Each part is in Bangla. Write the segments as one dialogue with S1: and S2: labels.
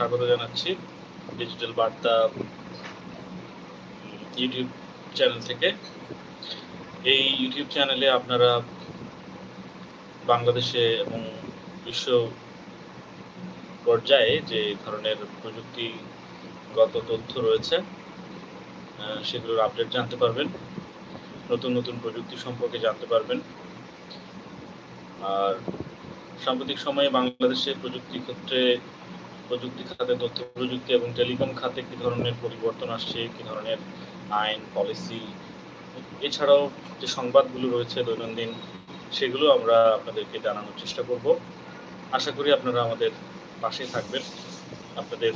S1: স্বাগত জানাচ্ছি ডিজিটাল বার্তা ইউটিউব চ্যানেল থেকে। এই ইউটিউব চ্যানেলে আপনারা বাংলাদেশে এবং বিশ্ব পর্যায়ে যে ধরনের প্রযুক্তিগত তথ্য রয়েছে সেগুলোর আপডেট জানতে পারবেন, নতুন নতুন প্রযুক্তি সম্পর্কে জানতে পারবেন। আর সাম্প্রতিক সময়ে বাংলাদেশে প্রযুক্তি ক্ষেত্রে প্রযুক্তি খাতে, তথ্য প্রযুক্তি এবং টেলিকম খাতে কী ধরনের পরিবর্তন আসছে, কী ধরনের আইন, পলিসি? এছাড়াও যে সংবাদগুলো রয়েছে দৈনন্দিন, সেগুলো আমরা আপনাদেরকে জানানোর চেষ্টা করব। আশা করি আপনারা আমাদের পাশে থাকবেন। আপনাদের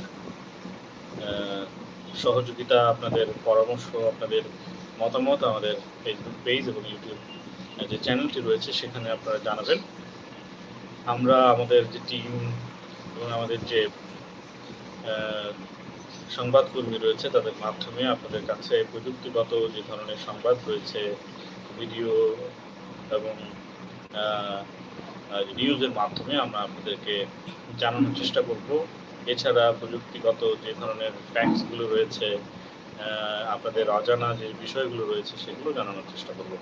S1: সহযোগিতা, আপনাদের পরামর্শ, আপনাদের মতামত আমাদের ফেসবুক পেজ এবং ইউটিউব যে চ্যানেলটি রয়েছে, সেখানে আপনারা জানাবেন। আমরা আমাদের যে টিম এবং আমাদের যে সংবাদকর্মী রয়েছে তাদের মাধ্যমে আপনাদের কাছে প্রযুক্তিগত যে ধরনের সংবাদ রয়েছে, ভিডিও এবং নিউজের মাধ্যমে আমরা আপনাদেরকে জানানোর চেষ্টা করব। এছাড়া প্রযুক্তিগত যে ধরনের ফ্যাক্টসগুলো রয়েছে আপনাদের অজানা যে বিষয়গুলো রয়েছে সেগুলো জানানোর চেষ্টা করব।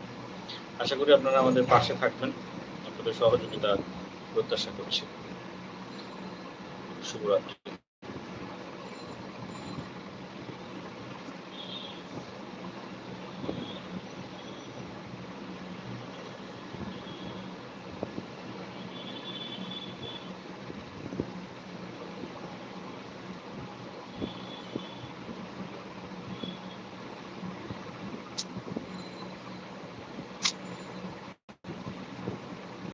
S1: আশা করি আপনারা আমাদের পাশে থাকবেন। আপনাদের সহযোগিতা প্রত্যাশা করছি। 输了。